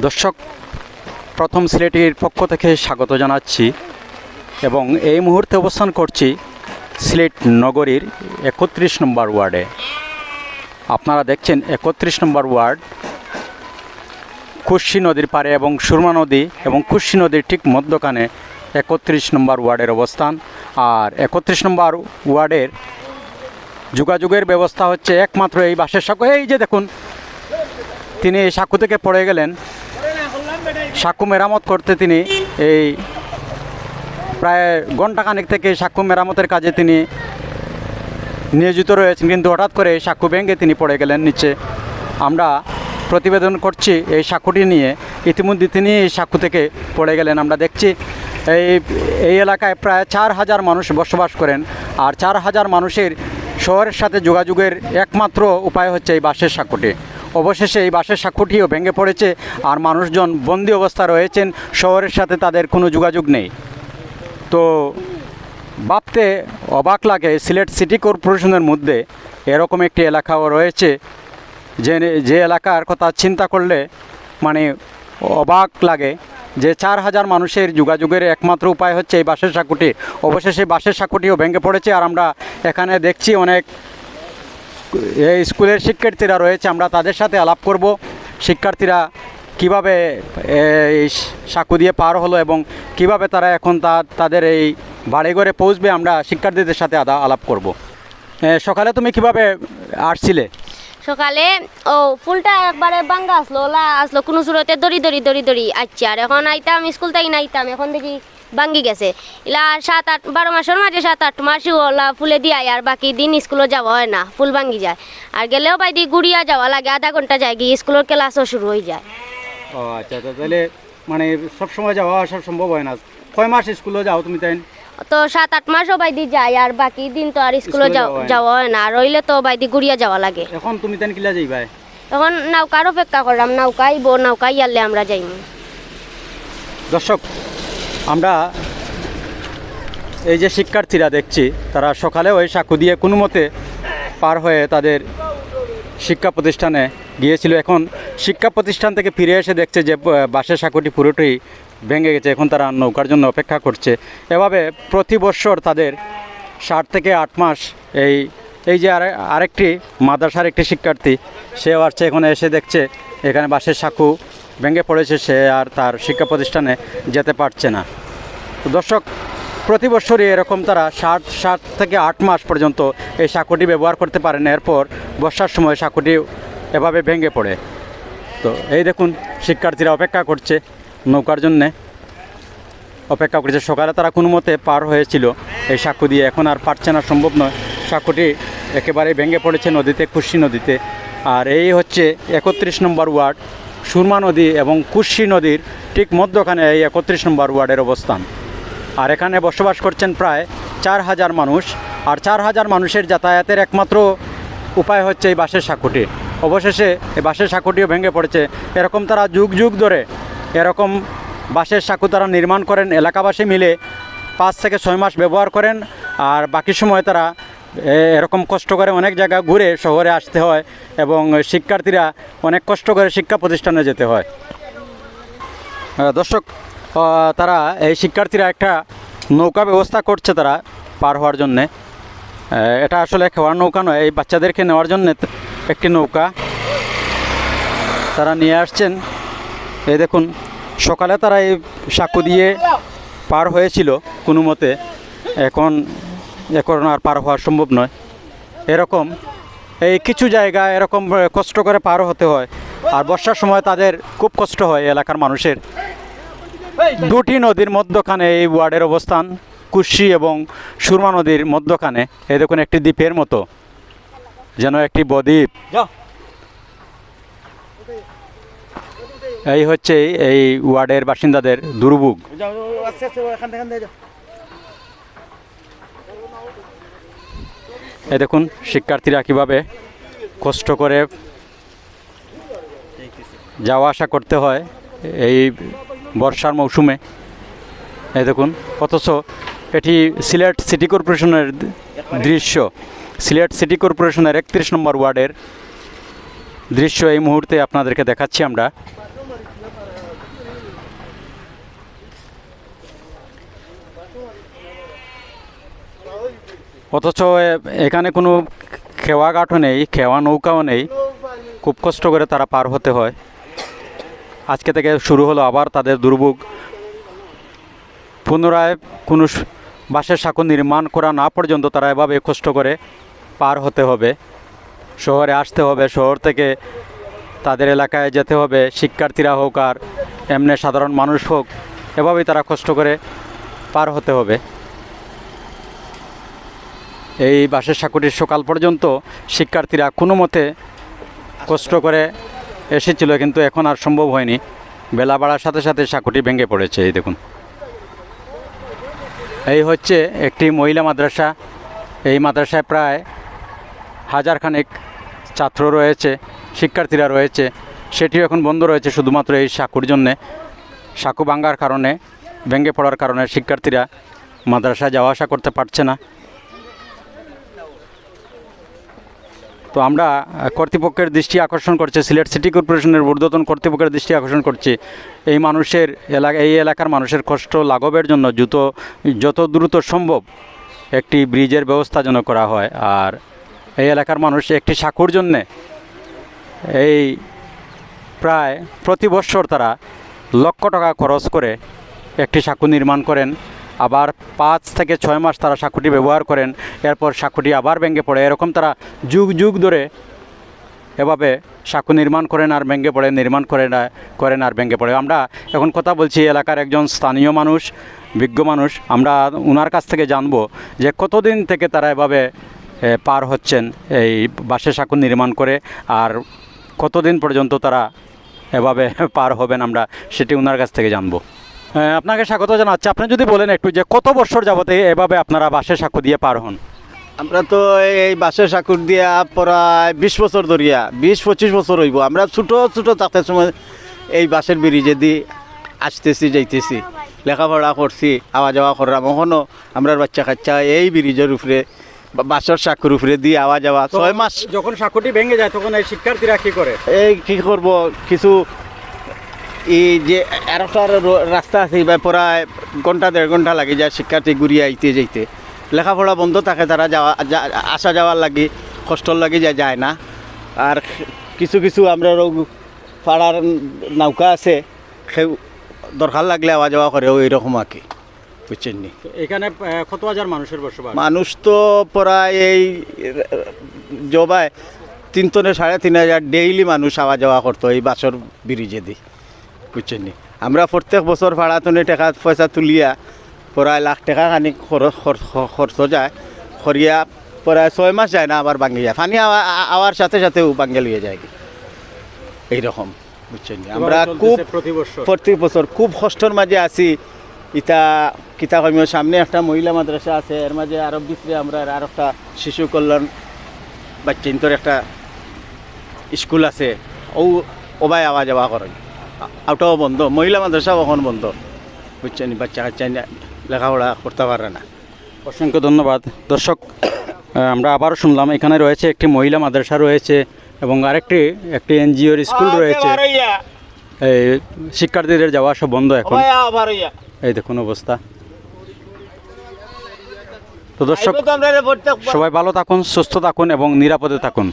দর্শক, প্রথম সিলেটির পক্ষ থেকে স্বাগত জানাচ্ছি এবং এই মুহূর্তে অবস্থান করছি সিলেট নগরীর একত্রিশ নম্বর ওয়ার্ডে। আপনারা দেখছেন একত্রিশ নম্বর ওয়ার্ড, কুশি নদীর পাড়ে এবং সুরমা নদী এবং কুশি নদীর ঠিক মধ্যখানে একত্রিশ নম্বর ওয়ার্ডের অবস্থান। আর একত্রিশ নম্বর ওয়ার্ডের যোগাযোগের ব্যবস্থা হচ্ছে একমাত্র এই বাসের সাঁকো এই যে দেখুন তিনি এই সাঁকো থেকে পড়ে গেলেন। সাক্ষু মেরামত করতে তিনি এই প্রায় ঘণ্টাখানেক থেকে সাক্ষু মেরামতের কাজে তিনি নিয়োজিত রয়েছেন। কিন্তু হঠাৎ করে এই সাঁকো ভেঙে তিনি পড়ে গেলেন নিচে। আমরা প্রতিবেদন করছি এই সাক্ষুটি নিয়ে। ইতিমধ্যে তিনি এই সাক্ষু থেকে পড়ে গেলেন। আমরা দেখছি এই এই এলাকায় প্রায় চার হাজার মানুষ বসবাস করেন। আর চার হাজার মানুষের শহরের সাথে যোগাযোগের একমাত্র উপায় হচ্ছে এই বাসের সাঁকুটি অবশেষে এই বাসের সাঁকুটিও ভেঙে পড়েছে আর মানুষজন বন্দি অবস্থা রয়েছেন। শহরের সাথে তাদের কোনো যোগাযোগ নেই। তো ভাবতে অবাক লাগে, সিলেট সিটি কর্পোরেশনের মধ্যে এরকম একটি এলাকাও রয়েছে যে যে এলাকার কথা চিন্তা করলে মানে অবাক লাগে যে চার হাজার মানুষের যোগাযোগের একমাত্র উপায় হচ্ছে এই বাসের সাঁকুটি অবশেষে বাসের সাঁকুটিও ভেঙে পড়েছে আর আমরা এখানে দেখছি অনেক স্কুলের শিক্ষার্থীরা রয়েছে, আমরা তাদের সাথে আলাপ করব। শিক্ষার্থীরা কীভাবে এই সাঁকু দিয়ে পার হলো এবং কীভাবে তারা এখন তা, তাদের এই বাড়িঘরে পৌঁছবে, আমরা শিক্ষার্থীদের সাথে আদা, আলাপ করব। সকালে তুমি কীভাবে আসছিলে? সকালে, ও, ফুলটা একবারে বাঙ্গা আসলো, ওলা আসলো, কোনো সুরতে দড়ি দড়ি দড়ি দড়ি আচ্ছা আর এখন আইতাম, স্কুল থেকে নাইতাম, এখন দেখি ভাঙ্গি গেছে। ইলা সাত আট বারো মাসের মাঝে সাত আট ওলা ফুলে দিয়ে আর বাকি দিন স্কুলে যাওয়া হয় না ফুল ভাঙ্গি যায়। আর গেলেও বাইদি গুড়িয়া যাওয়া লাগে আধা ঘণ্টা যায় গিয়ে স্কুলের ক্লাসও শুরু হয়ে যায়। ও আচ্ছা আচ্ছা তাহলে মানে সবসময় যাওয়া আসা সম্ভব হয় না। কয় মাস স্কুলে যাও তুমি তাই? তো সাত আট মাসও বাইদি যায় আর বাকি দিন তো আর স্কুলে যাওয়া হয় না। আর রইলে তো বাইদি গুড়িয়া যাওয়া লাগে। এখন তুমি তাই কিলা যাইবা? এখন নৌকার অপেক্ষা করলাম নৌকা আইব নৌকা ইয়ালে আমরা যাইম। দর্শক আমরা এই যে শিক্ষার্থীরা দেখছি, তারা সকালে ওই সাঁকু দিয়ে কোনো মতে পার হয়ে তাদের শিক্ষা প্রতিষ্ঠানে গিয়েছিল। এখন শিক্ষা প্রতিষ্ঠান থেকে ফিরে এসে দেখছে যে বাসের সাঁকুটি পুরোটাই ভেঙে গেছে। এখন তারা নৌকার জন্য অপেক্ষা করছে। এভাবে প্রতি বৎসর তাদের ষাট থেকে আট মাস এই এই যে আরে- আরেকটি মাদ্রাসার একটি শিক্ষার্থী, সেও আসছে। এখানে এসে দেখছে এখানে বাসের সাঁকু ভেঙে পড়েছে সে আর তার শিক্ষা প্রতিষ্ঠানে যেতে পারছে না। তো দর্শক, প্রতি বছরই এরকম তারা ষাট ষাট থেকে আট মাস পর্যন্ত এই সাঁকুটি ব্যবহার করতে পারেন। এরপর বর্ষার সময় সাঁকুটি এভাবে ভেঙে পড়ে। তো এই দেখুন, শিক্ষার্থীরা অপেক্ষা করছে নৌকার জন্যে। অপেক্ষা করছে, সকালে তারা কোনো মতে পার হয়েছিল। এই সাঁকু দিয়ে এখন আর পারছে না, সম্ভব নয়। সাঁকুটি একেবারে ভেঙে পড়েছে নদীতে, খুশি নদীতে। আর এই হচ্ছে একত্রিশ নম্বর ওয়ার্ড। সুরমা নদী এবং কুশি নদীর ঠিক মধ্যখানে এই একত্রিশ নম্বর ওয়ার্ডের অবস্থান। আর এখানে বসবাস করছেন প্রায় চার হাজার মানুষ। আর চার হাজার মানুষের যাতায়াতের একমাত্র উপায় হচ্ছে এই বাসের সাঁকুটি। অবশেষে এই বাসের সাঁকুটিও ভেঙে পড়েছে। এরকম তারা যুগ যুগ ধরে এরকম বাঁশের সাঁকু তারা নির্মাণ করেন। এলাকাবাসী মিলে পাঁচ থেকে ছয় মাস ব্যবহার করেন। আর বাকি সময় তারা এরকম কষ্ট করে অনেক জায়গা ঘুরে শহরে আসতে হয় এবং শিক্ষার্থীরা অনেক কষ্ট করে শিক্ষা প্রতিষ্ঠানে যেতে হয়। দর্শক তারা, এই শিক্ষার্থীরা একটা নৌকা ব্যবস্থা করছে তারা পার হওয়ার জন্যে। এটা আসলে খাওয়ার নৌকা নয়, এই বাচ্চাদেরকে নেওয়ার জন্য একটি নৌকা তারা নিয়ে আসছেন। এই দেখুন, সকালে তারা এই সাঁকু দিয়ে পার হয়েছিল কোনো মতে। এখন এখন আর পার হওয়া সম্ভব নয়। এরকম এই কিছু জায়গা এরকম কষ্ট করে পার হতে হয়। আর বর্ষার সময় তাদের খুব কষ্ট হয় এলাকার মানুষের। দুটি নদীর মধ্যখানে এই ওয়ার্ডের অবস্থান কুশি এবং সুরমা নদীর মধ্যখানে। এই দেখুন একটি দ্বীপের মতো যেন একটি বদ্বীপ। এই হচ্ছে এই ওয়ার্ডের বাসিন্দাদের দুর্ভোগ এই দেখুন, শিক্ষার্থীরা কীভাবে কষ্ট করে যাওয়া আসা করতে হয় এই বর্ষার মৌসুমে। এই দেখুন, অথচ এটি সিলেট সিটি কর্পোরেশনের দৃশ্য। সিলেট সিটি কর্পোরেশনের একত্রিশ নম্বর ওয়ার্ডের দৃশ্য এই মুহূর্তে আপনাদেরকে দেখাচ্ছি আমরা। অথচ এখানে কোনো খেওয়া ঘাটও নেই, খেওয়া নৌকাও নেই। খুব কষ্ট করে তারা পার হতে হয়। আজকে থেকে শুরু হলো আবার তাদের দুর্ভোগ। পুনরায় কোনো বাঁশের সাঁকো নির্মাণ করা না পর্যন্ত তারা এভাবে কষ্ট করে পার হতে হবে। শহরে আসতে হবে, শহর থেকে তাদের এলাকায় যেতে হবে, শিক্ষার্থীরা হোক আর এমনি সাধারণ মানুষ হোক, এভাবেই তারা কষ্ট করে পার হতে হবে। এই বাসের সাঁকুটির সকাল পর্যন্ত শিক্ষার্থীরা কোনো মতে কষ্ট করে এসেছিল, কিন্তু এখন আর সম্ভব হয়নি। বেলা বাড়ার সাথে সাথে সাঁকুটি ভেঙে পড়েছে, এই দেখুন। এই হচ্ছে একটি মহিলা মাদ্রাসা। এই মাদ্রাসায় প্রায় হাজার খানেক ছাত্র রয়েছে, শিক্ষার্থীরা রয়েছে। সেটিও এখন বন্ধ রয়েছে শুধুমাত্র এই সাঁকুর জন্যে। সাঁকু ভাঙ্গার কারণে, ভেঙে পড়ার কারণে শিক্ষার্থীরা মাদ্রাসায় যাওয়া আসা করতে পারছে না। তো আমরা কর্তৃপক্ষের দৃষ্টি আকর্ষণ করছে, সিলেট সিটি কর্পোরেশনের ঊর্ধ্বতন কর্তৃপক্ষের দৃষ্টি আকর্ষণ করছে। এই মানুষের এলাকা, এই এলাকার মানুষের কষ্ট লাঘবের জন্য যত যত দ্রুত সম্ভব একটি ব্রিজের ব্যবস্থা যেন করা হয়। আর এই এলাকার মানুষ একটি সাঁকুর জন্যে এই প্রায় প্রতি বৎসর তারা লক্ষ টাকা খরচ করে একটি সাঁকু নির্মাণ করেন। আবার পাঁচ থেকে ছয় মাস তারা সাঁকুটি ব্যবহার করেন, এরপর সাঁকুটি আবার ভেঙে পড়ে। এরকম তারা যুগ যুগ ধরে এভাবে সাঁকু নির্মাণ করেন আর ভেঙে পড়ে, নির্মাণ করে না, করেন আর ভেঙে পড়ে। আমরা এখন কথা বলছি এলাকার একজন স্থানীয় মানুষ, বিজ্ঞ মানুষ, আমরা ওনার কাছ থেকে জানব যে কতদিন থেকে তারা এভাবে পার হচ্ছেন এই বাঁশের সাঁকু নির্মাণ করে, আর কতদিন পর্যন্ত তারা এভাবে পার হবেন আমরা সেটি ওনার কাছ থেকে জানব। আপনাকে স্বাগত জানাচ্ছি। আপনি যদি বলেন একটু যে কত বছর যাবতে এভাবে আপনারা বাঁশের সাঁকু দিয়ে পার হন? আমরা তো এই বাসের সাকুর দিয়া প্রায় বিশ বছর ধরিয়া বিশ পঁচিশ বছর হইব। আমরা ছোটো ছোটো থাকতে সময় এই বাসের ব্রিজে দি আসতেছি যাইতেছি। লেখাপড়া করছি আওয়া যাওয়া করলাম। এখনও আমরা বাচ্চা কাচ্চা এই ব্রিজের উপরে বাসের সাকুর উপরে দিয়ে আওয়া যাওয়া ছয় মাস যখন সাঁকুটি ভেঙে যায় তখন এই শিক্ষার্থীরা কী করে? এই কি করব? কিছু এই যে এরটার রাস্তা আছে বা প্রায় ঘণ্টা দেড় ঘণ্টা লাগে যায় শিক্ষার্থী ঘুরিয়ে আইতে যাইতে। লেখাপড়া বন্ধ থাকে তারা যাওয়া যা- আসা যাওয়ার লাগে কষ্টর লাগি যা যায় না। আর কিছু কিছু আমরা রোগ পাড়ার নৌকা আছে সে দরকার লাগলে আওয়া যাওয়া করে ওই রকম আর কি। বুঝছেন নি? এখানে কত হাজার মানুষের বসবাস? মানুষ তো প্রায় এই জবায় তিন টনে সাড়ে তিন হাজার ডেইলি মানুষ আওয়া যাওয়া করতো এই বাসর ব্রিজে দি বুঝছেন আমরা প্রত্যেক বছর ভাড়া টনে টাকা পয়সা তুলিয়া প্রায় লাখ টাকা খানি খরচ যায়। খরিয়া প্রায় ছয় মাস যায় না আবার ভাঙ্গি যায়। পানি আওয়ার সাথে সাথেও ভাঙ্গে লিয়ে যায়। এইরকম বুঝছেন আমরা খুব প্রতি বছর। প্রত্যেক বছর খুব কষ্টর মাঝে আছি। ইতা কিতা কমিও সামনে একটা মহিলা মাদ্রাসা আছে। এর মাঝে আরও ভিতরে আমরা আর একটা শিশু কল্যাণ বাচ্চিন্তর একটা স্কুল আছে। ও ওবাই আওয়া যাওয়া করেন। আউটাও বন্ধ মহিলা মাদ্রাসা এখন বন্ধ। বুঝছেন? বাচ্চা কাচ্চা লেখাপড়া করতে পারে না। অসংখ্য ধন্যবাদ। দর্শক আমরা আবারও শুনলাম এখানে রয়েছে একটি মহিলা মাদ্রাসা রয়েছে এবং আরেকটি একটি এনজিওর স্কুল রয়েছে। এই শিক্ষার্থীদের যাওয়া আসা বন্ধ এখন। এই দেখুন অবস্থা। তো দর্শক সবাই ভালো থাকুন সুস্থ থাকুন এবং নিরাপদে থাকুন।